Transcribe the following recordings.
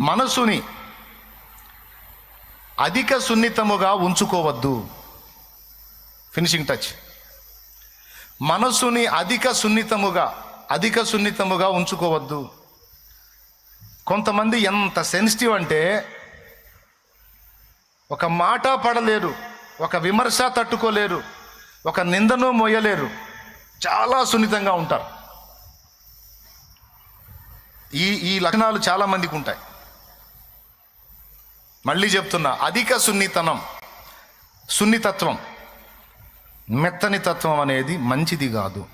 మనసుని అధిక సున్నితముగా ఉంచుకోవద్దు. Finishing touch మనసుని అధిక సున్నితముగా అధిక సున్నితముగా ఉంచుకోవద్దు. కొంతమంది ఎంత సెన్సిటివ్ అంటే ఒక మాట పడలేరు ఒక విమర్శ తట్టుకోలేరు ఒక నిందను మోయలేరు చాలా సున్నితంగా ఉంటారు. ఈ ఈ లక్షణాలు చాలా మందికి ఉంటాయి. మళ్ళీ చెప్తున్నా అధిక సున్నితనం సున్నితత్వం మెత్తని తత్వం అనేది మంచిది కాదు.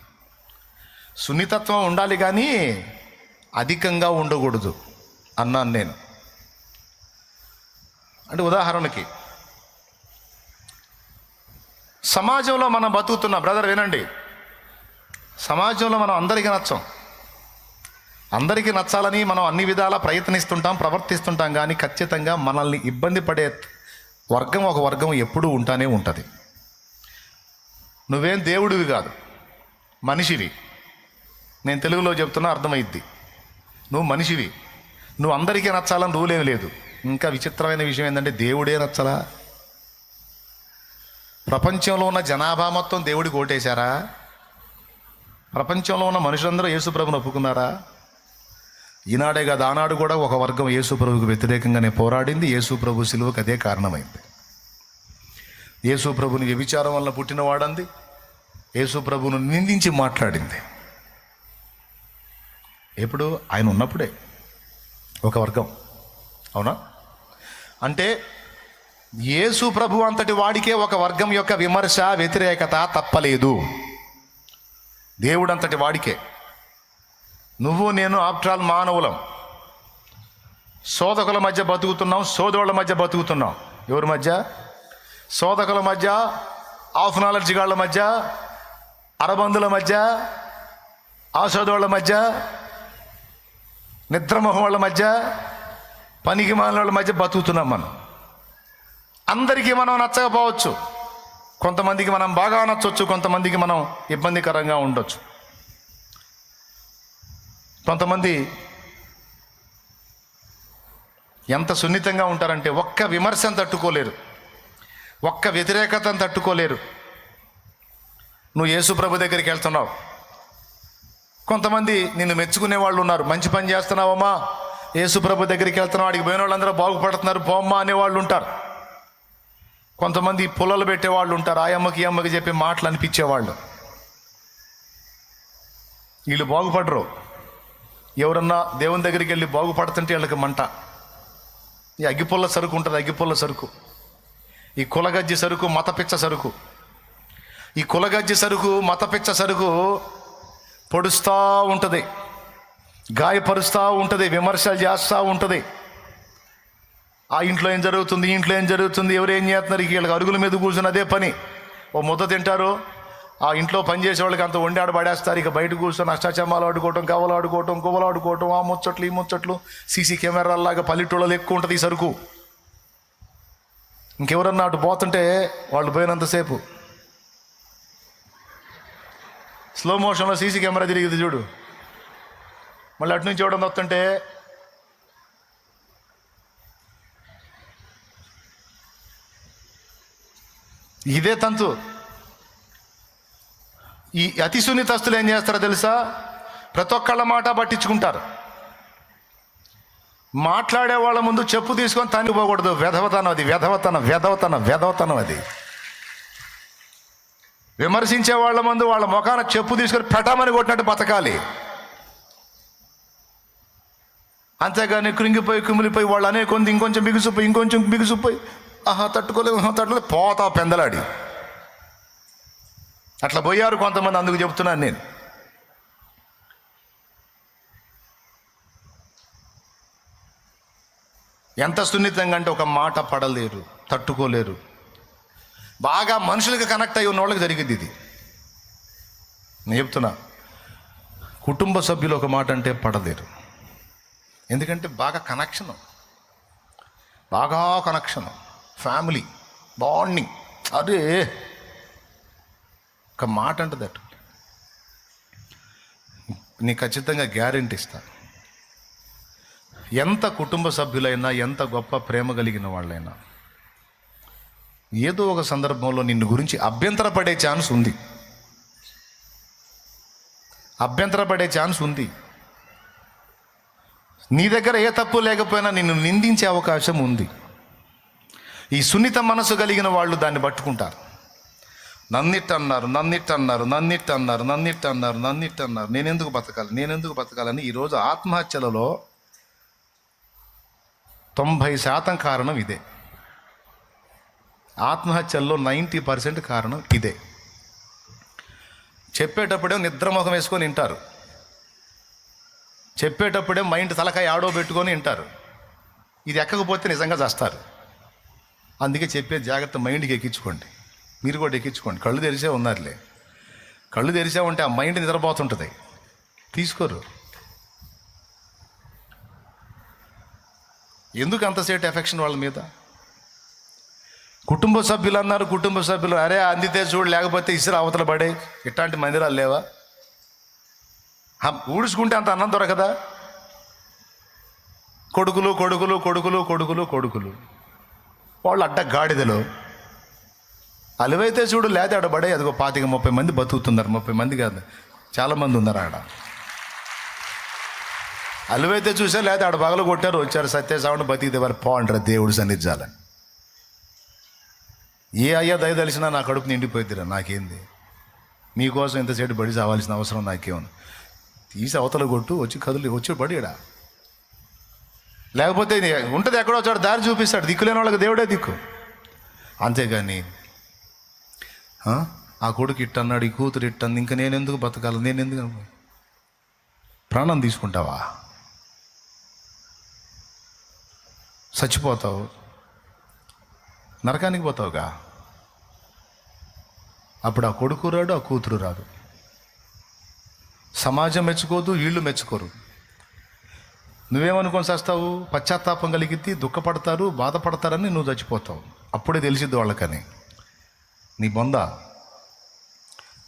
సున్నితత్వం ఉండాలి కానీ అధికంగా ఉండకూడదు అన్నాను నేను. అంటే ఉదాహరణకి సమాజంలో మనం బతుకుతున్న బ్రదర్ వినండి. సమాజంలో మనం అందరికీ నచ్చం. అందరికీ నచ్చాలని మనం అన్ని విధాలా ప్రయత్నిస్తుంటాం ప్రవర్తిస్తుంటాం కానీ ఖచ్చితంగా మనల్ని ఇబ్బంది పడే వర్గం ఒక వర్గం ఎప్పుడూ ఉంటానే ఉంటుంది. నువ్వేం దేవుడివి కాదు మనిషివి. నేను తెలుగులో చెప్తున్నా అర్థమైద్ది. నువ్వు మనిషివి. నువ్వు అందరికీ నచ్చాలని రూల్ ఏం లేదు. ఇంకా విచిత్రమైన విషయం ఏంటంటే దేవుడే నచ్చలా? ప్రపంచంలో ఉన్న జనాభా మొత్తం దేవుడికి ఓటేశారా? ప్రపంచంలో ఉన్న మనుషులందరూ యేసుప్రభుని ఒప్పుకున్నారా? ఈనాడే కాదు ఆనాడు కూడా ఒక వర్గం యేసుప్రభుకు వ్యతిరేకంగానే పోరాడింది. యేసుప్రభు సిలువకు అదే కారణమైంది. యేసుప్రభుని వ్యభిచారం వల్ల పుట్టినవాడంది యేసుప్రభును నిందించి మాట్లాడింది. ఎప్పుడు? ఆయన ఉన్నప్పుడే. ఒక వర్గం. అవునా? అంటే యేసు ప్రభు అంతటి వాడికే ఒక వర్గం యొక్క విమర్శ వ్యతిరేకత తప్పలేదు. దేవుడంతటి వాడికే. నువ్వు నేను ఆఫ్టర్ ఆల్ మానవులం. శోధకుల మధ్య బతుకుతున్నాం సోదరుల మధ్య బతుకుతున్నాం. ఎవరి మధ్య? శోధకుల మధ్య ఆఫ్ నాలెడ్జ్ గాళ్ళ మధ్య అరబందుల మధ్య ఆశోదోళ్ళ మధ్య నిద్రమోహం వాళ్ళ మధ్య పనికి వాళ్ళ మధ్య బతుకుతున్నాం మనం. అందరికీ మనం నచ్చకపోవచ్చు. కొంతమందికి మనం బాగా నచ్చవచ్చు కొంతమందికి మనం ఇబ్బందికరంగా ఉండొచ్చు. కొంతమంది ఎంత సున్నితంగా ఉంటారంటే ఒక్క విమర్శను తట్టుకోలేరు. ఒక్క వ్యతిరేకతను తట్టుకోలేరు. నువ్వు యేసు ప్రభు దగ్గరికి వెళ్తున్నావు. కొంతమంది నిన్ను మెచ్చుకునే వాళ్ళు ఉన్నారు. మంచి పని చేస్తున్నావమ్మా. యేసు ప్రభు దగ్గరికి వెళ్తున్నావు. అడిగి పోయిన వాళ్ళందరూ బాగుపడుతున్నారు. పోమ్మా అనేవాళ్ళు ఉంటారు. కొంతమంది పుల్లలు పెట్టేవాళ్ళు ఉంటారు. ఆ అమ్మకి అమ్మకి చెప్పి మాటలు అనిపించేవాళ్ళు. వీళ్ళు బాగుపడరు. ఎవరన్నా దేవుని దగ్గరికి వెళ్ళి బాగుపడుతుంటే వీళ్ళకి మంట. ఈ అగ్గిపుల్ల సరుకు ఉంటుంది అగ్గిపుల్ల సరుకు. ఈ కులగజ్జి సరుకు మతపిచ్చ సరుకు. ఈ కులగజ్జి సరుకు మతపిచ్చ సరుకు పొడుస్తూ ఉంటుంది. గాయపరుస్తూ ఉంటుంది విమర్శలు చేస్తూ ఉంటుంది. ఆ ఇంట్లో ఏం జరుగుతుంది ఇంట్లో ఏం జరుగుతుంది ఎవరు ఏం చేస్తున్నారు వీళ్ళకి అరుగుల మీద కూర్చుని అదే పని. ఓ ముద్ద తింటారు ఆ ఇంట్లో పనిచేసే వాళ్ళకి అంత వండి పడేస్తారు. ఇక బయట కూర్చొని అష్టాచమ్మాలు ఆడుకోవటం కవ్వలు ఆడుకోవటం కువ్వలు ఆడుకోవటం ఆ ముచ్చట్లు ఈ ముచ్చట్లు సీసీ కెమెరాల్లాగా పల్లెటూళ్ళలో ఎక్కువ ఉంటుంది ఈ సరుకు. ఇంకెవరన్నా అటు పోతుంటే వాళ్ళు పోయినంతసేపు స్లో మోషన్లో సీసీ కెమెరా తిరిగింది చూడు. మళ్ళీ అటు నుంచి ఎవడన్నా వస్తుంటే ఇదే తంతు. ఈ అతి సున్నితస్తులు ఏం చేస్తారో తెలుసా? ప్రతి ఒక్కళ్ళ మాట పట్టించుకుంటారు. మాట్లాడే వాళ్ళ ముందు చెప్పు తీసుకొని తన్ని పోకూడదు వెధవతనం అది వెధవతనం వెధవతనం వెధవతనం అది. విమర్శించే వాళ్ళ ముందు వాళ్ళ ముఖాన చెప్పు తీసుకొని పెట్టమని కొట్టినట్టు బతకాలి. అంతేగాని కృంగిపోయి కుమిలిపోయి వాళ్ళు అనే కొంది ఇంకొంచెం బిగుసిపోయి ఇంకొంచెం బిగుసిపోయి ఆహా తట్టుకోలేదు ఆహా తట్టుకోలేదు పోతా పెందలాడి. అట్లా పోయారు కొంతమంది అందుకు చెప్తున్నాను నేను. ఎంత సున్నితంగా అంటే ఒక మాట పడలేరు తట్టుకోలేరు. బాగా మనుషులకు కనెక్ట్ అయ్యి ఉన్న వాళ్ళకి జరిగింది ఇది. నేను చెప్తున్నా కుటుంబ సభ్యులు ఒక మాట అంటే పడలేరు. ఎందుకంటే బాగా కనెక్షను బాగా కనెక్షను ఫ్యామిలీ బాండింగ్ అరే ఒక మాట అంటది అటు నీకు ఖచ్చితంగా గ్యారెంటీ ఇస్తా. ఎంత కుటుంబ సభ్యులైనా ఎంత గొప్ప ప్రేమ కలిగిన వాళ్ళైనా ఏదో ఒక సందర్భంలో నిన్ను గురించి అభ్యంతరపడే ఛాన్స్ ఉంది. అభ్యంతరపడే ఛాన్స్ ఉంది. నీ దగ్గర ఏ తప్పు లేకపోయినా నిన్ను నిందించే అవకాశం ఉంది. ఈ సున్నిత మనసు కలిగిన వాళ్ళు దాన్ని పట్టుకుంటారు. నన్నిట్ అన్నారు నన్నిట్ అన్నారు నన్నిట్ అన్నారు నన్నిట్ అన్నారు నన్నిట్ అన్నారు నేనెందుకు బతకాలి? నేనెందుకు బతకాలని ఈరోజు ఆత్మహత్యలలో తొంభై శాతం కారణం ఇదే. ఆత్మహత్యల్లో నైంటీ పర్సెంట్ కారణం ఇదే. చెప్పేటప్పుడే నిద్రముఖం వేసుకొని వింటారు చెప్పేటప్పుడే మైండ్ తలకాయ ఆడో పెట్టుకొని వింటారు ఇది ఎక్కకపోతే నిజంగా చేస్తారు. అందుకే చెప్పే జాగ్రత్త మైండ్కి ఎక్కించుకోండి. మీరు కూడా ఎక్కించుకోండి. కళ్ళు తెరిచే ఉన్నారులే. కళ్ళు తెరిచే ఉంటే ఆ మైండ్ నిద్రపోతుంటుంది. తీసుకోరు. ఎందుకు అంతసేపు ఎఫెక్షన్ వాళ్ళ మీద? కుటుంబ సభ్యులు అన్నారు కుటుంబ సభ్యులు అరే అందితే చూడు లేకపోతే ఇసురు అవతల పడే. ఇట్లాంటి మందిరాలు లేవా? ఊడుచుకుంటే ఊడ్చుకుంటే అంత అన్నం దొరకదా? కొడుకులు కొడుకులు కొడుకులు కొడుకులు కొడుకులు. వాళ్ళు అడ్డ గాడిదలు అలివైతే చూడు లేదా ఆడ పడే అదిగో పాతిక ముప్పై మంది బతుకుతున్నారు. ముప్పై మంది కాదు. చాలా మంది ఉన్నారు ఆడ. అలివైతే చూసా లేదా ఆడ పగలు కొట్టారు వచ్చారు సత్యసావుని బతికితే వారు పోంటారు దేవుడు సన్నిధాలని ఏ అయ్యా దయ తెలిసినా నా కడుపు నిండిపోయిద్దిరా నాకేంది? మీకోసం ఇంతసేపు బడి చావాల్సిన అవసరం నాకేముంది? తీసి అవతల కొట్టు వచ్చి కదులు వచ్చి బడిడా లేకపోతే ఇది ఉంటుంది ఎక్కడో చోట దారి చూపిస్తాడు దిక్కులేని వాళ్ళకి దేవుడే దిక్కు. అంతేగాని ఆ? కొడుకు కొడుకు ఇట్టన్నాడు ఈ కూతురు ఇట్టంది ఇంకా నేను ఎందుకు బతకాలి నేను ఎందుకు ప్రాణం తీసుకుంటావా? చచ్చిపోతావు. నరకానికి పోతావుగా? అప్పుడు ఆ కొడుకు రాడు ఆ కూతురు రాదు. సమాజం మెచ్చుకోదు వీళ్ళు మెచ్చుకోరు. నువ్వేమనుకొని చేస్తావు? పశ్చాత్తాపం కలిగిద్ది దుఃఖపడతారు బాధపడతారని నువ్వు చచ్చిపోతావు. అప్పుడే తెలిసిద్ది వాళ్ళకని. నీ బొంద.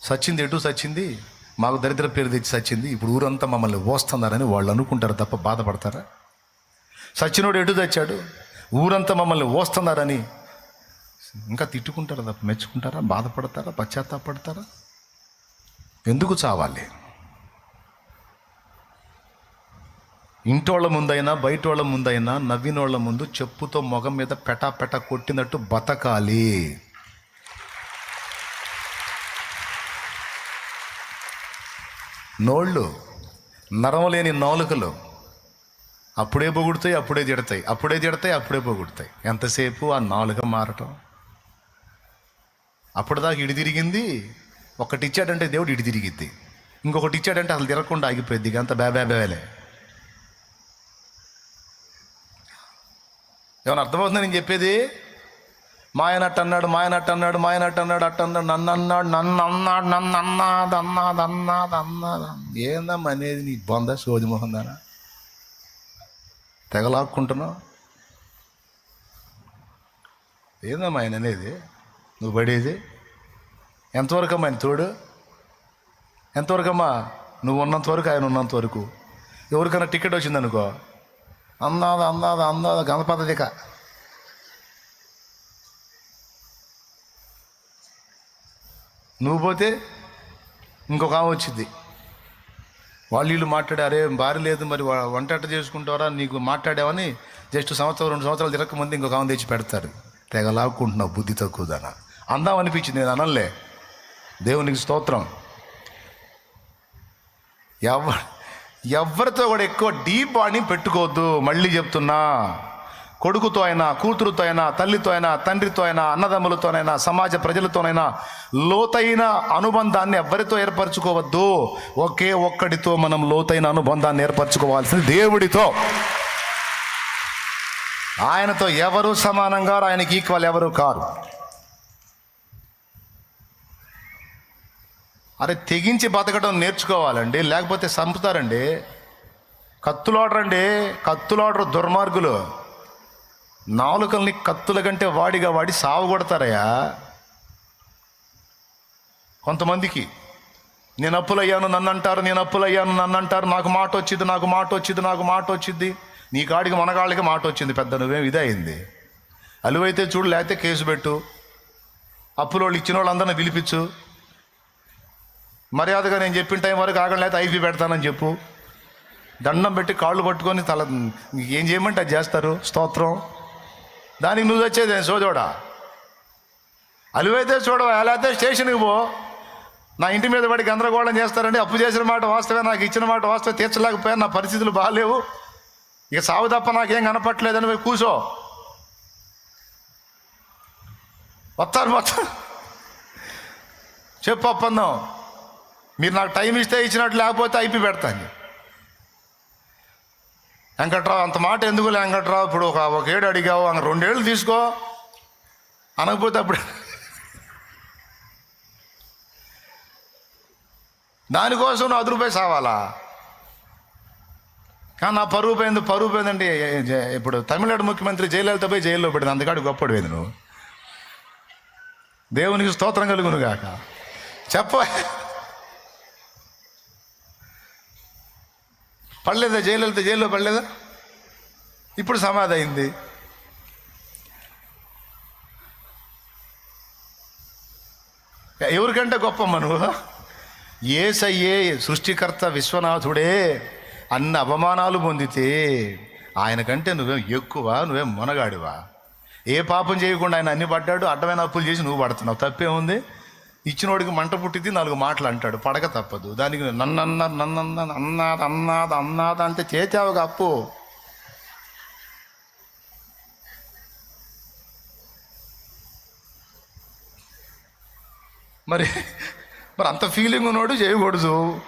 సచ్చింది ఎటు సచ్చింది? మాకు దరిద్ర పేరు తెచ్చి సచ్చింది. ఇప్పుడు ఊరంతా మమ్మల్ని ఓస్తున్నారని వాళ్ళు అనుకుంటారు తప్ప బాధపడతారా? సచ్చినోడు ఎటు తెచ్చాడు ఊరంతా మమ్మల్ని ఓస్తున్నారని ఇంకా తిట్టుకుంటారా తప్ప మెచ్చుకుంటారా? బాధపడతారా? పశ్చాత్తాపడతారా? ఎందుకు చావాలి? ఇంటోళ్ళ ముందైనా బయటోళ్ళ ముందైనా నవ్వినోళ్ళ ముందు చెప్పుతో మొగం మీద పెటా పెటా కొట్టినట్టు బతకాలి. నోళ్ళు నరం లేని నాలుకలు. అప్పుడే పొగుడుతాయి అప్పుడే తిడతాయి అప్పుడే తిడతాయి అప్పుడే పొగుడుతాయి. ఎంతసేపు ఆ నాలుక మారటం? అప్పటిదాకా ఇడి తిరిగింది ఒకటి ఇచ్చాడంటే దేవుడు ఇడి తిరిగిద్ది. ఇంకొకటి ఇచ్చాడంటే అసలు తిరగకుండా ఆగిపోయింది అంత బేబే బేలే. ఏమైనా అర్థమవుతుందని నేను చెప్పేది? మాయనట్టు అన్నాడు మాయనట్టు అన్నాడు మాయనట్టు అన్నాడు అట్ట అన్నాడు నన్ను అన్నాడు నన్ను అన్నాడు నన్ను అన్నాడు అన్నాడు అన్నాడు అన్నాడు ఏందమ్మా అనేది నీ బొంద సోది మొహం దానా? తెగలాక్కుంటున్నావు? ఏందమ్మా ఆయన అనేది? నువ్వు పడేది? ఎంతవరకు అమ్మా ఆయన తోడు? ఎంతవరకు అమ్మా నువ్వు ఉన్నంత వరకు ఆయన ఉన్నంత వరకు? ఎవరికైనా టికెట్ వచ్చిందనుకో? అందాద అందాద అందాద గణపతిక నువ్వు పోతే ఇంకొక ఆమె వచ్చింది. వాళ్ళు వీళ్ళు మాట్లాడే అరే భార్య లేదు మరి వంట చేసుకుంటారా నీకు మాట్లాడావని జస్ట్ సంవత్సరం రెండు సంవత్సరాలు తిరగకముందు ఇంకొక ఆమె తెచ్చి పెడతారు. తెగ లాక్కుంటున్నావు బుద్ధి తక్కువదన అందాం అనిపించింది నేను అనలే. దేవునికి స్తోత్రం. ఎవ ఎవరితో కూడా ఎక్కువ డీప్ బాండింగ్ పెట్టుకోవద్దు మళ్ళీ చెప్తున్నా. కొడుకుతో అయినా కూతురుతో అయినా తల్లితో అయినా తండ్రితో అయినా అన్నదమ్ములతోనైనా సమాజ ప్రజలతోనైనా లోతైన అనుబంధాన్ని ఎవరితో ఏర్పరచుకోవద్దు. ఒకే ఒక్కడితో మనం లోతైన అనుబంధాన్ని ఏర్పరచుకోవాల్సింది దేవుడితో. ఆయనతో ఎవరు సమానంగా ఆయనకి ఈక్వల్ ఎవరు కారు? అరే తెగించి బతకడం నేర్చుకోవాలండి లేకపోతే చంపుతారండి. కత్తులాడరండి కత్తులాడరు దుర్మార్గులు. నాలుకల్ని కత్తుల కంటే వాడిగా వాడి సావు కొడతారయ్యా కొంతమందికి నేను అప్పులయ్యాను నన్ను అంటారు నేను అప్పులయ్యాను నన్ను అంటారు నాకు మాట వచ్చింది నాకు మాట వచ్చింది నాకు మాట వచ్చింది. నీ కాడికి మనగాళ్ళకి మాట వచ్చింది. పెద్ద నువ్వేం ఇదే అయింది? అలువైతే చూడు లేకపోతే కేసు పెట్టు. అప్పులు వాళ్ళు ఇచ్చిన వాళ్ళందరినీ పిలిపించు. మర్యాదగా నేను చెప్పిన టైం వరకు ఆగడం లేకపోతే ఐపీ పెడతానని చెప్పు. దండం పెట్టి కాళ్ళు పట్టుకొని తల ఏం చేయమంటే అది చేస్తారు? స్తోత్రం. దానికి నువ్వు వచ్చేది సోదోడా అలివైతే చూడవా? ఎలా అయితే స్టేషన్కి పో. నా ఇంటి మీద పడి గందరగోళం చేస్తారండి అప్పు చేసిన మాట వాస్తవే నాకు ఇచ్చిన మాట వాస్తవే తీర్చలేకపోయా నా పరిస్థితులు బాగాలేవు. ఇక సావు తప్ప నాకేం కనపట్లేదని పోయి కూసో. వస్తారు మొత్తం చెప్పు ఒప్పందం మీరు నాకు టైం ఇస్తే ఇచ్చినట్టు లేకపోతే అయిపి పెడతాను. వెంకట్రావు అంత మాట ఎందుకు వెంకట్రావు? ఇప్పుడు ఒక ఒక ఏడు అడిగావు అంక రెండేళ్ళు తీసుకో. అనకపోతే అప్పుడు దానికోసం నువ్వు అది రూపాయి సావాలా? కానీ నా పరువు పోయింది పరువు పోయిందంటే ఇప్పుడు తమిళనాడు ముఖ్యమంత్రి జయలలిత పోయి జైల్లో పెట్టింది అందుకాడు గొప్పడు పోయింది నువ్వు. దేవునికి స్తోత్రం కలుగును గాక చెప్ప. పడలేదా? జయలలిత జైల్లో పడలేదా? ఇప్పుడు సమాధి అయింది ఎవరికంటే గొప్పమ్మ నువ్వు? ఏసయ్యే సృష్టికర్త విశ్వనాథుడే అన్ని అవమానాలు పొందితే ఆయన కంటే నువ్వేం ఎక్కువ నువ్వేం మొనగాడివా? ఏ పాపం చేయకుండా ఆయన అన్ని పడ్డాడు అడ్డమైన అప్పులు చేసి నువ్వు పడుతున్నావు. తప్పేముంది? ఇచ్చినోడికి మంట పుట్టింది నాలుగు మాటలు అంటాడు. పడక తప్పదు. దానికి నన్నన్న నన్నన్న అన్నాద అన్నాద అన్నాద అంటే చేచావుగా అప్పు. మరి మరి అంత ఫీలింగ్ ఉన్నోడు చేయకూడదు.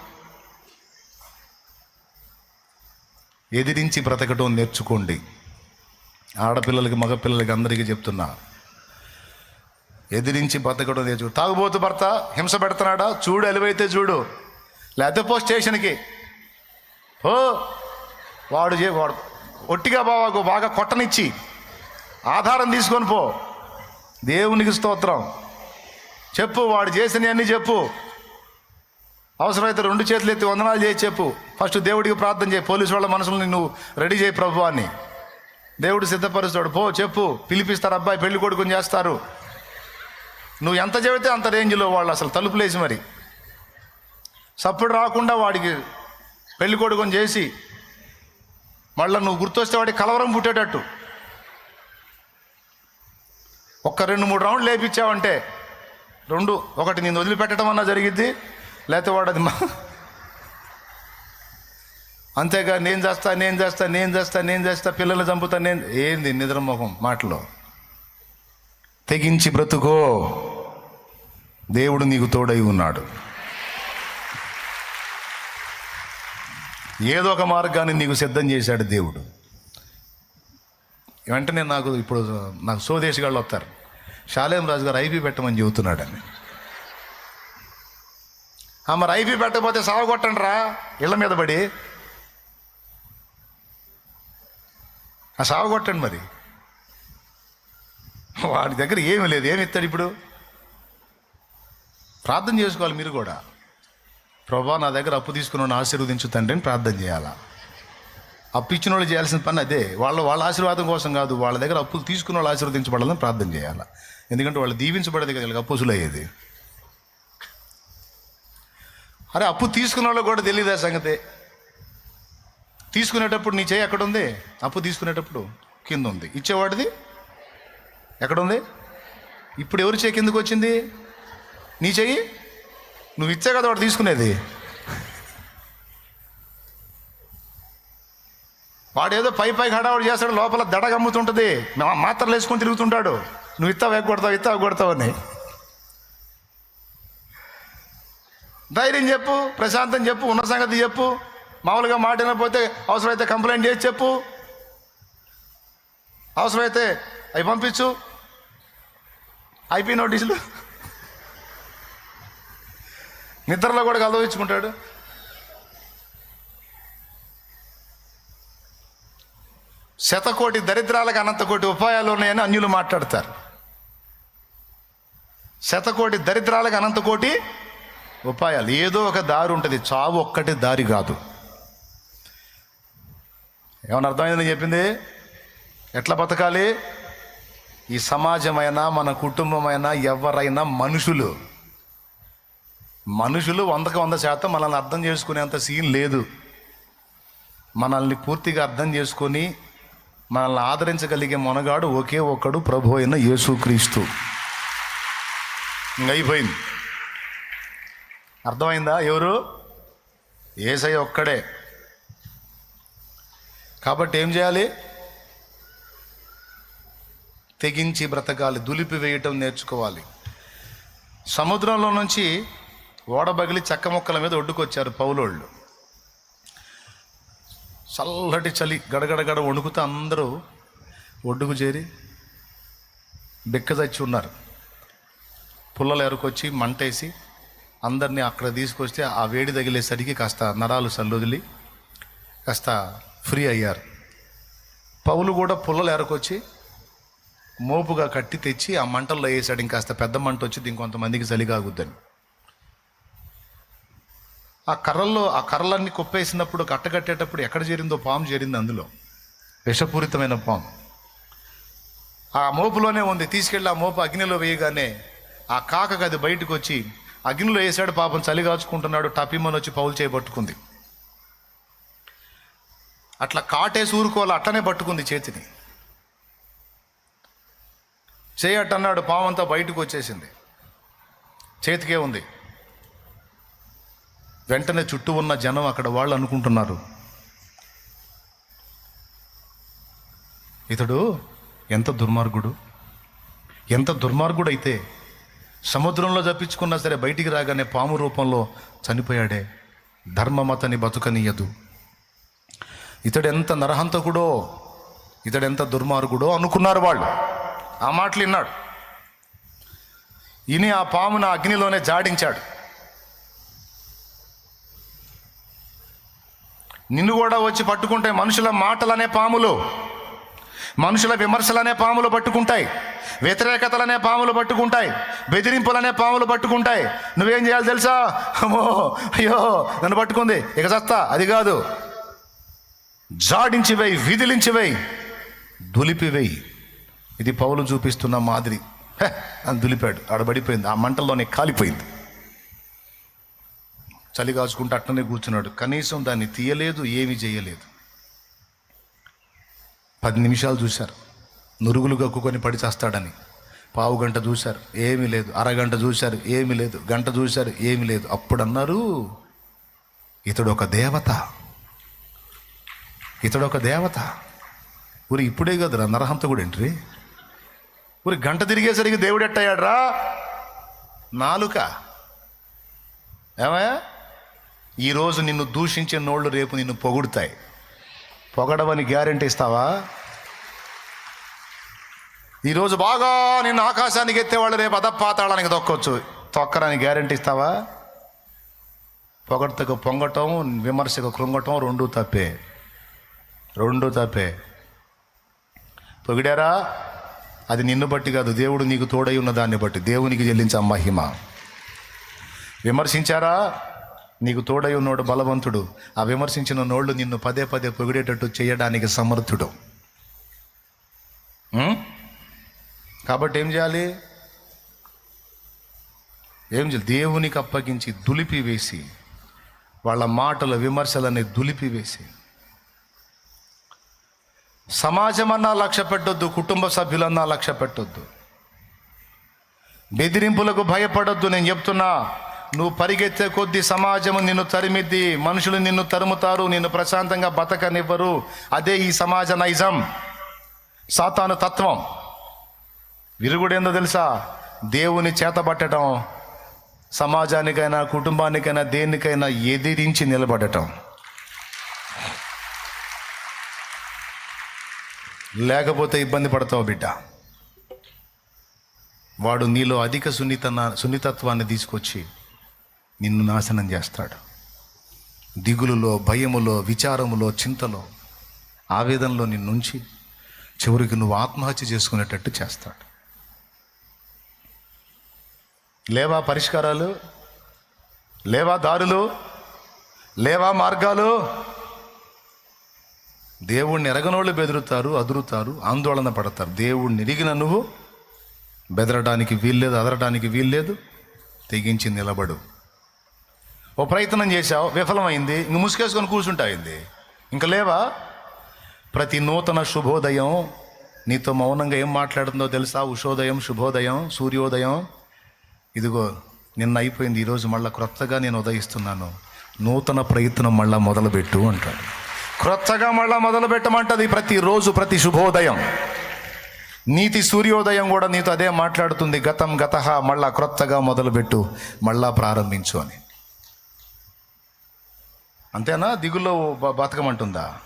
ఎదిరించి బ్రతకటం నేర్చుకోండి. ఆడపిల్లలకి మగపిల్లలకి అందరికీ చెప్తున్నా. ఎదిరించి బతకడం లేదు చూడు. తాగుబోతు భర్త హింస పెడుతున్నాడా? చూడు ఎలివైతే చూడు. లేకపోతే పో స్టేషన్కి. ఓ వాడు చే వాడు ఒట్టిగా బావాకు బాగా కొట్టనిచ్చి. ఆధారం తీసుకొని పో. దేవునికి స్తోత్రం. చెప్పు వాడు చేసినవన్నీ చెప్పు. అవసరమైతే రెండు చేతులు ఎత్తి వందనాలు చేసి చెప్పు. ఫస్ట్ దేవుడికి ప్రార్థన చేయి. పోలీసు వాళ్ళ మనసులను నువ్వు రెడీ చేయి ప్రభు అని దేవుడు సిద్ధపరుస్తాడు. పో చెప్పు. పిలిపిస్తారు అబ్బాయి పెళ్ళి కొడుకుని చేస్తారు. నువ్వు ఎంత చెబితే అంత రేంజ్లో వాళ్ళు అసలు తలుపులేసి మరి. సప్పుడు రాకుండా వాడికి పెళ్ళి కొడుకొని చేసి మళ్ళీ నువ్వు గుర్తొస్తే వాడికి కలవరం పుట్టేటట్టు. ఒక్క రెండు మూడు రౌండ్లు లేపించావంటే రెండు ఒకటి నేను వదిలిపెట్టడం అన్నా జరిగిద్ది లేకపోతే వాడు అది మా అంతేగా నేను చేస్తా నేను చేస్తా నేను చేస్తా నేను చేస్తా పిల్లలు చంపుతా నేను ఏంది నిద్రమోహం మాటలో? తెగించి బ్రతుకో. దేవుడు నీకు తోడై ఉన్నాడు. ఏదో ఒక మార్గాన్ని నీకు సిద్ధం చేశాడు దేవుడు. వెంటనే నాకు ఇప్పుడు నాకు స్వదేశగాళ్ళు వస్తారు. శాలేం రాజు గారు ఐపీ పెట్టమని చెబుతున్నాడని. ఆ మరి ఐపీ పెట్టకపోతే సావగొట్టండి రా ఇళ్ళ మీద పడి. ఆ సావగొట్టండి మరి. వాడి దగ్గర ఏమీ లేదు. ఏమి ఇస్తాడు ఇప్పుడు? ప్రార్థన చేసుకోవాలి మీరు కూడా. ప్రభా నా దగ్గర అప్పు తీసుకున్న ఆశీర్వదించు తండ్రి అని ప్రార్థన చేయాలా? అప్పు ఇచ్చిన వాళ్ళు చేయాల్సిన పని అదే. వాళ్ళ వాళ్ళ ఆశీర్వాదం కోసం కాదు వాళ్ళ దగ్గర అప్పులు తీసుకున్న వాళ్ళు ఆశీర్వదించబడాలని ప్రార్థన చేయాలి? ఎందుకంటే వాళ్ళు దీవించబడేది కదా అప్పుసులు అయ్యేది అరే అప్పు తీసుకున్న వాళ్ళు కూడా తెలియదు ఆ తీసుకునేటప్పుడు నీ చేయి ఎక్కడ ఉంది అప్పు తీసుకునేటప్పుడు కింద ఉంది. ఇచ్చేవాడిది? ఎక్కడ ఉంది ఇప్పుడు ఎవరి చేయి కిందకు వచ్చింది? నీ చెయ్యి? నువ్వు ఇచ్చే కదా వాడు తీసుకునేది. వాడు ఏదో పై పై హడావుడు చేస్తాడు లోపల దడ గమ్ముతుంటుంది. మా- మాత్రలు వేసుకొని తిరుగుతుంటాడు. నువ్వు ఇత్తావు ఎగ్గొడతావు ఇత్తావు కొడతావు అని. ధైర్యం చెప్పు ప్రశాంతం చెప్పు ఉన్న సంగతి చెప్పు. మామూలుగా మాట వినకపోతే అవసరమైతే కంప్లైంట్ చేసి చెప్పు. అవసరమైతే అవి పంపించు. ఐపీ నోటీసులు. నిద్రలో కూడా కలవించుకుంటాడు శతకోటి దరిద్రాలకు అనంత కోటి ఉపాయాలు ఉన్నాయని అన్యులు మాట్లాడతారు. శతకోటి దరిద్రాలకు అనంత కోటి ఉపాయాలు. ఏదో ఒక దారి ఉంటుంది. చావు ఒక్కటి దారి కాదు. ఏమన్నా అర్థమైందని చెప్పింది? ఎట్లా బతకాలి? ఈ సమాజమైనా మన కుటుంబమైనా ఎవరైనా మనుషులు మనుషులు వందకు వంద శాతం మనల్ని అర్థం చేసుకునేంత సీన్ లేదు. మనల్ని పూర్తిగా అర్థం చేసుకొని మనల్ని ఆదరించగలిగే మొనగాడు ఒకే ఒక్కడు ప్రభు అయిన యేసుక్రీస్తు. అయిపోయింది. అర్థమైందా? ఎవరు? ఏసై ఒక్కడే. కాబట్టి ఏం చేయాలి? తెగించి బ్రతకాలి దులిపి వేయటం నేర్చుకోవాలి. సముద్రంలో నుంచి ఓడబగిలి చెక్క మొక్కల మీద ఒడ్డుకొచ్చారు పౌలోళ్ళు. చల్లటి చలి గడగడగడ వణుకుతూ అందరూ ఒడ్డుకు చేరి బెక్కదచ్చి ఉన్నారు. పుల్లలు ఎరకొచ్చి మంటేసి అందరినీ అక్కడ తీసుకొస్తే ఆ వేడి తగిలేసరికి కాస్త నరాలు సల్లొదిలి కాస్త ఫ్రీ అయ్యారు. పౌలు కూడా పుల్లలు ఎరకొచ్చి మోపుగా కట్టి తెచ్చి ఆ మంటల్లో వేసాడు. ఇంకాస్త పెద్ద మంట వచ్చింది ఇంకొంతమందికి చలిగాగుద్దని. ఆ కర్రల్లో ఆ కర్రలన్నీ కుప్పేసినప్పుడు కట్టగట్టేటప్పుడు ఎక్కడ చేరిందో పాము చేరింది అందులో. విషపూరితమైన పాము. ఆ మోపులోనే ఉంది. తీసుకెళ్ళి ఆ మోపు అగ్నిలో వేయగానే ఆ కాకకు అది బయటకు వచ్చి అగ్నిలో వేసాడు పాపం చలి కాచుకుంటున్నాడు టపిమ్మని వచ్చి పౌలు చేయబట్టుకుంది అట్లా కాటేసి ఊరుకోవాలి అట్లనే పట్టుకుంది చేతిని. చేయటన్నాడు పాము అంతా బయటకు వచ్చేసింది. చేతికే ఉంది. వెంటనే చుట్టూ ఉన్న జనం అక్కడ వాళ్ళు అనుకుంటున్నారు. ఇతడు ఎంత దుర్మార్గుడు? ఎంత దుర్మార్గుడు అయితే సముద్రంలో తప్పించుకున్నా సరే బయటికి రాగానే పాము రూపంలో చనిపోయాడే. ధర్మమతని బతుకనీయదు. ఇతడెంత నరహంతకుడో ఇతడెంత దుర్మార్గుడో అనుకున్నారు వాళ్ళు. ఆ మాటలు విన్నాడు ఇని ఆ పామును అగ్నిలోనే జాడించాడు. నిన్ను కూడా వచ్చి పట్టుకుంటాయి మనుషుల మాటలనే పాములు మనుషుల విమర్శలనే పాములు పట్టుకుంటాయి వ్యతిరేకతలనే పాములు పట్టుకుంటాయి బెదిరింపులనే పాములు పట్టుకుంటాయి. నువ్వేం చేయాలి తెలుసా? అమ్మో అయ్యో నన్ను పట్టుకుంది. ఇక చస్తా అది కాదు. జాడించి విధిలించివేయి దులిపివేయి ఇది పౌలు చూపిస్తున్న మాదిరి. అని దులిపాడు. ఆడబడిపోయింది ఆ మంటల్లోనే కాలిపోయింది. చలి కాచుకుంటూ అట్టనే కూర్చున్నాడు. కనీసం దాన్ని తీయలేదు ఏమీ చేయలేదు. పది నిమిషాలు చూశారు. నురుగులు కక్కుకొని పడి చేస్తాడని. పావు గంట చూశారు ఏమీ లేదు. అరగంట చూశారు ఏమీ లేదు. గంట చూశారు ఏమీ లేదు. అప్పుడు అన్నారు ఇతడు ఒక దేవత. ఇతడు ఒక దేవత. ఊరి ఇప్పుడే కదరా కూడా ఏంటిరి? ఊరి గంట తిరిగేసరికి దేవుడు ఎట్టయ్యాడ్రా? నాలుక. ఏమయ్యా? ఈరోజు నిన్ను దూషించే నోళ్ళు రేపు నిన్ను పొగుడుతాయి. పొగడవని గ్యారెంటీ ఇస్తావా? ఈరోజు బాగా నిన్ను ఆకాశానికి ఎత్తేవాళ్ళు రేపు అదపాతాళానికి దొక్కొచ్చు తొక్కరాని గ్యారెంటీ ఇస్తావా? పొగడతకు పొంగటం విమర్శకు కృంగటం రెండు తప్పే. రెండు తప్పే. పొగిడారా? అది నిన్ను బట్టి కాదు దేవుడు నీకు తోడై ఉన్న దాన్ని బట్టి. దేవునికి చెల్లించే మహిమ. విమర్శించారా? నీకు తోడై ఉన్నోడు బలవంతుడు. ఆ విమర్శించిన నోళ్ళు నిన్ను పదే పదే పొగిడేటట్టు చేయడానికి సమర్థుడు. కాబట్టి ఏం చేయాలి? ఏం చేయాలి? దేవునికి అప్పగించి దులిపి వేసి వాళ్ళ మాటల విమర్శలని దులిపి వేసి. సమాజమన్నా లక్ష్య పెట్టొద్దు కుటుంబ సభ్యులన్నా లక్ష్య పెట్టొద్దు. బెదిరింపులకు భయపడొద్దు నేను చెప్తున్నా. నువ్వు పరిగెత్తే కొద్దీ సమాజము నిన్ను తరిమిద్ది మనుషులు నిన్ను తరుముతారు నిన్ను ప్రశాంతంగా బతకనివ్వరు. అదే ఈ సమాజ నైజం. సాతాను తత్వం. విరుగుడేందో తెలుసా? దేవుని చేతబట్టడం సమాజానికైనా కుటుంబానికైనా దేనికైనా ఎదిరించి నిలబడటం. లేకపోతే ఇబ్బంది పడతావు బిడ్డ. వాడు నీలో అధిక సున్నిత సున్నితత్వాన్ని తీసుకొచ్చి నిన్ను నాశనం చేస్తాడు. దిగులులో భయములో విచారములో చింతలో ఆవేదనలో నిన్నుంచి చివరికి నువ్వు ఆత్మహత్య చేసుకునేటట్టు చేస్తాడు. లేవా పరిష్కారాలు? లేవా దారులు? లేవా మార్గాలు? దేవుణ్ణి ఎరగనోళ్ళు బెదురుతారు అదురుతారు ఆందోళన పడతారు. దేవుణ్ణి ఎరిగిన నువ్వు బెదరడానికి వీల్లేదు అదరడానికి వీల్లేదు తెగించి నిలబడు. ఓ ప్రయత్నం చేశావు విఫలమైంది ఇంక ముసుకేసుకొని కూర్చుంటాయింది ఇంకా లేవా? ప్రతి నూతన శుభోదయం నీతో మౌనంగా ఏం మాట్లాడుతుందో తెలుసా? ఉషోదయం శుభోదయం సూర్యోదయం. ఇదిగో నిన్న అయిపోయింది ఈరోజు మళ్ళీ క్రొత్తగా నేను ఉదయిస్తున్నాను. నూతన ప్రయత్నం మళ్ళీ మొదలుపెట్టు అంటాడు. క్రొత్తగా మళ్ళీ మొదలు పెట్టమంటది ప్రతిరోజు ప్రతి శుభోదయం. నీతి సూర్యోదయం కూడా నీతో అదే మాట్లాడుతుంది గతం గత మళ్ళా క్రొత్తగా మొదలుపెట్టు మళ్ళా ప్రారంభించు అని. అంతేనా? దిగుల్లో బతకమంటుందా?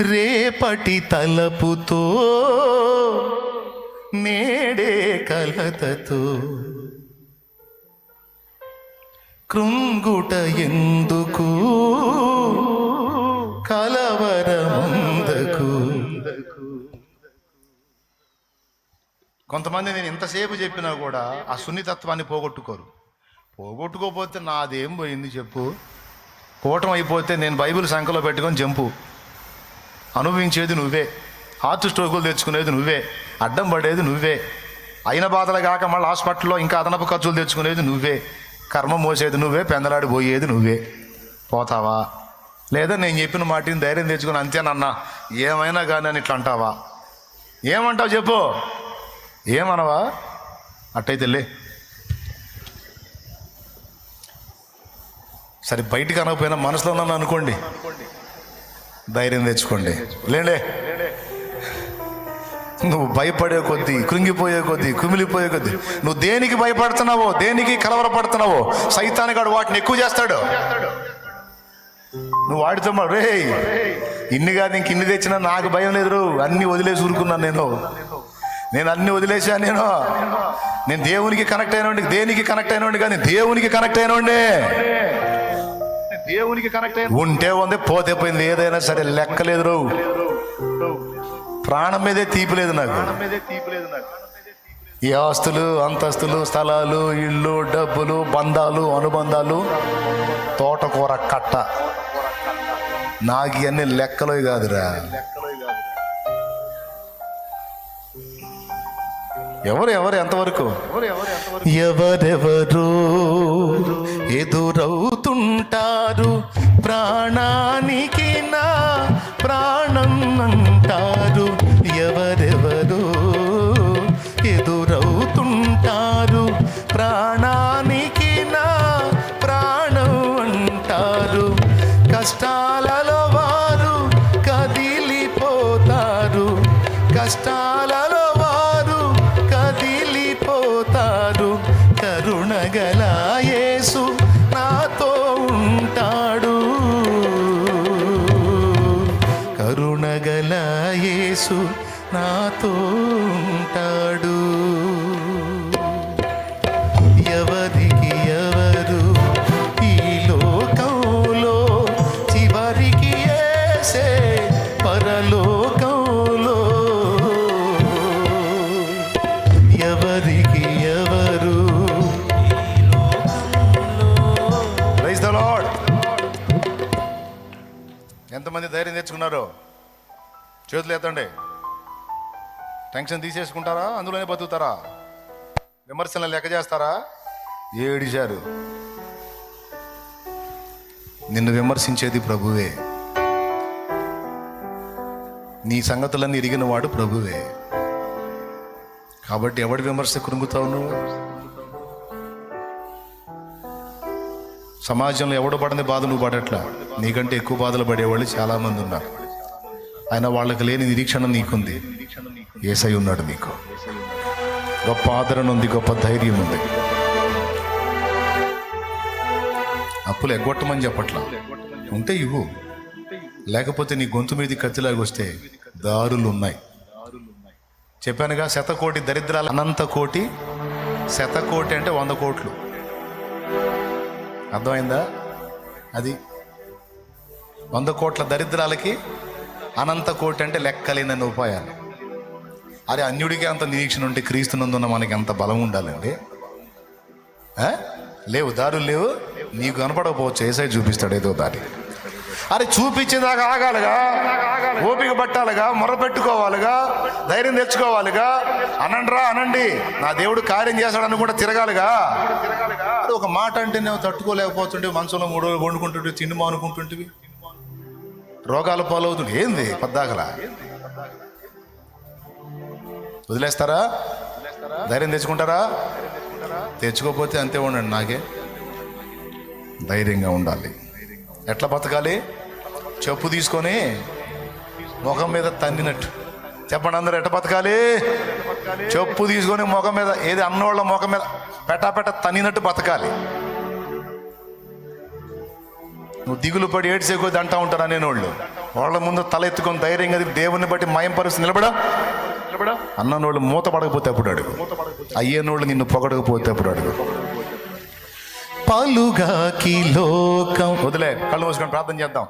రేపటి తలపుతో నేడే కలతతో కృంగుట ఎందుకు కలవరముందకు? కొంతమంది నేను ఎంతసేపు చెప్పినా కూడా ఆ సున్నితత్వాన్ని పోగొట్టుకోరు. పోగొట్టుకోపోతే నాదేం పోయింది చెప్పు? కూటం అయిపోతే నేను బైబిల్ సంఖలో పెట్టుకొని జంపు. అనుభవించేది నువ్వే. హార్ట్ స్ట్రోకులు తెచ్చుకునేది నువ్వే. అడ్డం పడేది నువ్వే. అయిన బాధలు కాక మళ్ళీ హాస్పిటల్లో ఇంకా అదనపు ఖర్చులు తెచ్చుకునేది నువ్వే. కర్మ మోసేది నువ్వే పెందలాడి పోయేది నువ్వే. పోతావా? లేదా నేను చెప్పిన మాటిని ధైర్యం తెచ్చుకుని అంతేనన్నా ఏమైనా కానీ అని ఇట్లా అంటావా? ఏమంటావు చెప్పు? ఏమనవా? అట్టయితే లే. సరే బయటకు అనకపోయినా మనసులో ఉన్నాను అనుకోండి. ధైర్యం తెచ్చుకోండి. లేండే నువ్వు భయపడే కొద్దీ కృంగిపోయే కొద్దీ కుమిలిపోయే కొద్దీ నువ్వు దేనికి భయపడుతున్నావో దేనికి కలవరపడుతున్నావో సైతానిగాడు వాటిని ఎక్కువ చేస్తాడు. నువ్వు వాడితో రే ఇన్ని కాదు ఇంక ఇన్ని తెచ్చినా నాకు భయం లేదు అన్ని వదిలేసి ఊరుకున్నాను నేను. నేను అన్ని వదిలేసా నేను. నేను దేవునికి కనెక్ట్ అయినోండి దేనికి కనెక్ట్ అయినోండి కానీ దేవునికి కనెక్ట్ అయినోండి దేవునికి కనెక్ట్ అయిన ఉంటే ఉంది పోతే పోయింది ఏదైనా సరే లెక్కలేదు ప్రాణం మీదే తీపి లేదు నాకు. ఈ ఆస్తులు అంతస్తులు స్థలాలు ఇళ్ళు డబ్బులు బంధాలు అనుబంధాలు తోటకూర కట్ట. నాకు ఇవన్నీ లెక్కలో కాదురా. ఎవరు ఎవరు ఎంతవరకు? ఎవరెవరు ఎదురవుతుంటారు? ప్రాణానికి నా ప్రాణం అంటారు. ఎవరు యేసు నాతో ఉంటాడు. ఎవరికి ఎవరు ఈ లోకంలో చివరికి ఏసే పరలోకంలో? ఎవరికి ఎవరు ఎంతమంది ధైర్యం తెచ్చుకున్నారో? చేతులు ఎత్తండి. టెన్షన్ తీసేసుకుంటారా? అందులోనే బతుకుతారా? విమర్శలను లెక్క చేస్తారా? ఏడిశారు నిన్ను విమర్శించేది ప్రభువే. నీ సంగతులన్నీ ఇరిగిన వాడు ప్రభువే. కాబట్టి ఎవడి విమర్శ కృంగుతావు నువ్వు? సమాజంలో ఎవడు పడని బాధ నువ్వు పడట్లా? నీకంటే ఎక్కువ బాధలు పడేవాళ్ళు చాలామంది ఉన్నారు. ఆయన వాళ్ళకి లేని నిరీక్షణ నీకుంది. ఏసై ఉన్నాడు నీకు గొప్ప ఆదరణ ఉంది గొప్ప ధైర్యం ఉంది. అప్పులు ఎగ్గొట్టమని చెప్పట్లా? ఉంటే ఇవ్వు. లేకపోతే నీ గొంతు మీద కత్తిలాగా వస్తే దారులు ఉన్నాయి చెప్పానుగా శతకోటి దరిద్రాలు అనంత కోటి శతకోటి అంటే వంద కోట్లు. అర్థమైందా? అది వంద కోట్ల దరిద్రాలకి అనంత కోటి అంటే లెక్కలేనని ఉపాయాలు. అరే అన్యుడికి అంత నిరీక్షణ ఉంటే క్రీస్తునందున్న మనకి ఎంత బలం ఉండాలండి. లేవు దారులు లేవు. నీకు కనపడకపోవచ్చు ఏసై చూపిస్తాడు ఏదో దారి. అరే చూపించేదాకా ఆగాలిగా. ఓపిక పట్టాలిగా మొర పెట్టుకోవాలిగా ధైర్యం తెచ్చుకోవాలిగా. అనండ్రా అనండి నా దేవుడు కార్యం చేస్తాడని కూడా తిరగాలిగా. ఒక మాట అంటే నేను తట్టుకోలేకపోతుంటే మనసులో మూడు రోజులు వండుకుంటుంటే తిండి మానుకుంటుంటివి. రోగాల పాలవుతుంది ఏంది పద్దాకలా? వదిలేస్తారా? ధైర్యం తెచ్చుకుంటారా? తెచ్చుకోకపోతే అంతే ఉండండి నాకే. ధైర్యంగా ఉండాలి. ఎట్లా బతకాలి? చెప్పు తీసుకొని ముఖం మీద తన్నినట్టు. చెప్పండి అందరూ ఎట్ట బతకాలి? చెప్పు తీసుకొని ముఖం మీద ఏది అన్నోళ్ళ ముఖం మీద పెటాపెట తన్నినట్టు బతకాలి. నువ్వు దిగులు పడి ఏడ్చే కొద్ది అంటా ఉంటారు అనేనోళ్ళు. వాళ్ళ ముందు తల ఎత్తుకొని ధైర్యంగా దేవుని బట్టి మయం పరిస్థితి నిలబడా? అన్ననోళ్ళు మూత పడకపోతే అప్పుడు అడుగు? అయ్యేనోళ్ళు నిన్ను పొగడకపోతే అప్పుడు అడుగు? పలుగాకి లోకం. వదిలే కళ్ళు మూసుకొని ప్రార్థన చేద్దాం.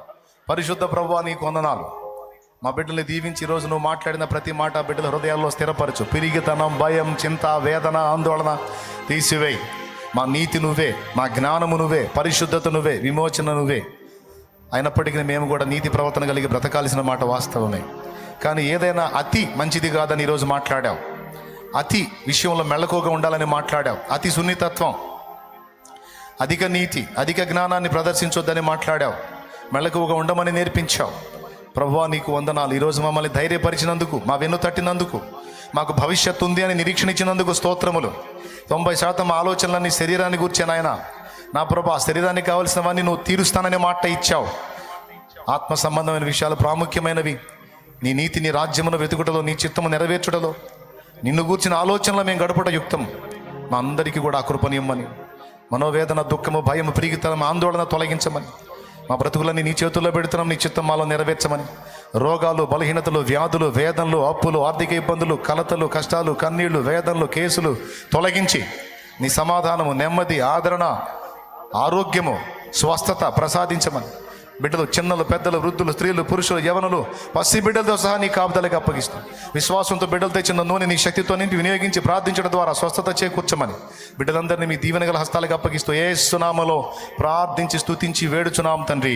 పరిశుద్ధ ప్రభు నీకు వందనాలు. మా బిడ్డల్ని దీవించి ఈ రోజు నువ్వు మాట్లాడిన ప్రతి మాట బిడ్డల హృదయాల్లో స్థిరపరచు. పిరిగితనం భయం చింత వేదన ఆందోళన తీసివేయి. మా నీతి నువ్వే మా జ్ఞానము నువ్వే పరిశుద్ధత నువ్వే విమోచన నువ్వే. అయినప్పటికీ మేము కూడా నీతి ప్రవర్తన కలిగి బ్రతకాల్సిన మాట వాస్తవమే. కానీ ఏదైనా అతి మంచిది కాదని ఈరోజు మాట్లాడావు. అతి విషయంలో మెళకువగా ఉండాలని మాట్లాడావు. అతి సున్నితత్వం. అధిక నీతి అధిక జ్ఞానాన్ని ప్రదర్శించొద్దని మాట్లాడావు. మెళకువగా ఉండమని నేర్పించావు. ప్రభువా నీకు వందనాలు. ఈరోజు మమ్మల్ని ధైర్యపరిచినందుకు మా వెన్ను తట్టినందుకు మాకు భవిష్యత్తు ఉంది అని నిరీక్షణ ఇచ్చినందుకు స్తోత్రములు. తొంభై శాతం ఆలోచనలన్నీ శరీరాన్ని గూర్చే నాయన. నా ప్రభా శరీరానికి కావలసినవన్నీ నువ్వు తీరుస్తాననే మాట ఇచ్చావు. ఆత్మ సంబంధమైన విషయాలు ప్రాముఖ్యమైనవి. నీ నీతి నీ రాజ్యమును వెతుకుటలో నీ చిత్తము నెరవేర్చుటలో నిన్ను గూర్చిన ఆలోచనలో మేము గడుపుట యుక్తం మా అందరికీ కూడా ఆ కృపనియమ్మని మనోవేదన దుఃఖము భయము పిరిగితనం ఆందోళన తొలగించమని. మా బ్రతుకులన్నీ నీ చేతుల్లో పెడుతున్నాం నీ చిత్తం మాలో నెరవేర్చమని. రోగాలు బలహీనతలు వ్యాధులు వేదనలు అప్పులు ఆర్థిక ఇబ్బందులు కలతలు కష్టాలు కన్నీళ్ళు వేదనలు కేసులు తొలగించి నీ సమాధానము నెమ్మది ఆదరణ ఆరోగ్యము స్వస్థత ప్రసాదించమని. బిడ్డలు చిన్నలు పెద్దలు వృద్ధులు స్త్రీలు పురుషులు యవనులు పసి బిడ్డలతో సహా నీ కాపుదలకి అప్పగిస్తాం. విశ్వాసంతో బిడ్డలు తెచ్చిన నూనె నీ శక్తితో నింపి వినియోగించి ప్రార్థించడం ద్వారా స్వస్థత చేకూర్చమని బిడ్డలందరినీ మీ దీవెనగల హస్తాలకు అప్పగిస్తూ ఏ సునామలో ప్రార్థించి స్తుతించి వేడుచున్నాం తండ్రి.